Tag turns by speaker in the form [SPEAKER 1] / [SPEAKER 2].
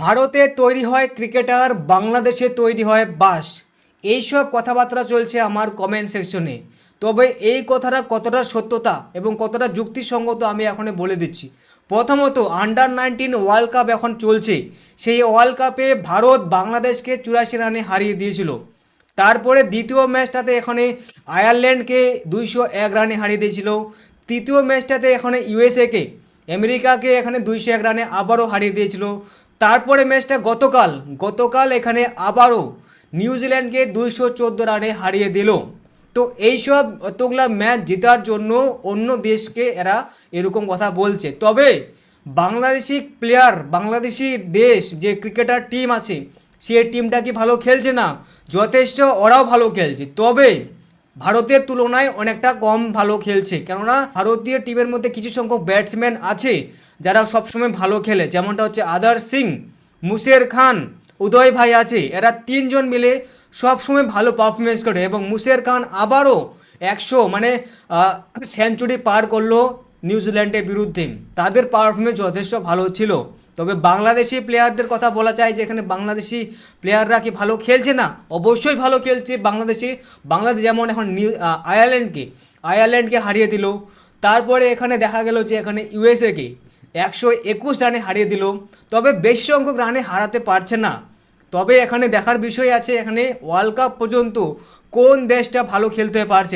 [SPEAKER 1] ভারতে তৈরি হয় ক্রিকেটার, বাংলাদেশে তৈরি হয় বাস। এইসব কথাবার্তা চলছে আমার কমেন্ট সেকশনে তবে এই কথাটা কতটা সত্যতা এবং কতটা যুক্তিসঙ্গত আমি এখন বলে দিচ্ছি। প্রথমত আন্ডার নাইনটিন ওয়ার্ল্ড কাপ এখন চলছে। সেই ওয়ার্ল্ড কাপে ভারত বাংলাদেশকে চুরাশি রানে হারিয়ে দিয়েছিল। তারপরে দ্বিতীয় ম্যাচটাতে এখানে আয়ারল্যান্ডকে দুইশো এক রানে হারিয়ে দিয়েছিল। তৃতীয় ম্যাচটাতে এখানে ইউএসএকে আমেরিকাকে এখানে দুইশো এক রানে আবারও হারিয়ে দিয়েছিল। তারপরে ম্যাচটা গতকাল গতকাল এখানে আবারও নিউজিল্যান্ডকে দুইশো চোদ্দ রানে হারিয়ে দিল। তো এইসব অতগুলা ম্যাচ জেতার জন্য অন্য দেশকে এরা এরকম কথা বলছে। তবে বাংলাদেশি প্লেয়ার বাংলাদেশি দেশ যে ক্রিকেটার টিম আছে, সে টিমটা কি ভালো খেলছে না? যথেষ্ট ওরাও ভালো খেলছে। তবে ভারতের তুলনায় অনেকটা কম ভালো খেলছে। কেননা ভারতীয় টিমের মধ্যে কিছু সংখ্যক ব্যাটসম্যান আছে, যারা সবসময় ভালো খেলে। যেমনটা হচ্ছে আদার সিং, মুসের খান, উদয় ভাই আছে। এরা তিনজন মিলে সবসময় ভালো পারফরমেন্স করে এবং মুশের খান আবারও একশো মানে সেঞ্চুরি পার করল নিউজিল্যান্ডের বিরুদ্ধে। তাদের পারফরমেন্স যথেষ্ট ভালো ছিল। তবে বাংলাদেশি প্লেয়ারদের কথা বলা চাই যে এখানে বাংলাদেশি প্লেয়াররা কি ভালো খেলছে না? অবশ্যই ভালো খেলছে বাংলাদেশি। বাংলাদেশ যেমন এখন নিউ আয়ারল্যান্ডকে আয়ারল্যান্ডকে হারিয়ে দিল। তারপরে এখানে দেখা গেল যে এখানে ইউএসএকে একশো একুশ রানে হারিয়ে দিল। তবে বেশি সংখ্যক রানে হারাতে পারছে না। তবে এখানে দেখার বিষয় আছে এখানে ওয়ার্ল্ড কাপ পর্যন্ত কোন দেশটা ভালো খেলতে পারছে?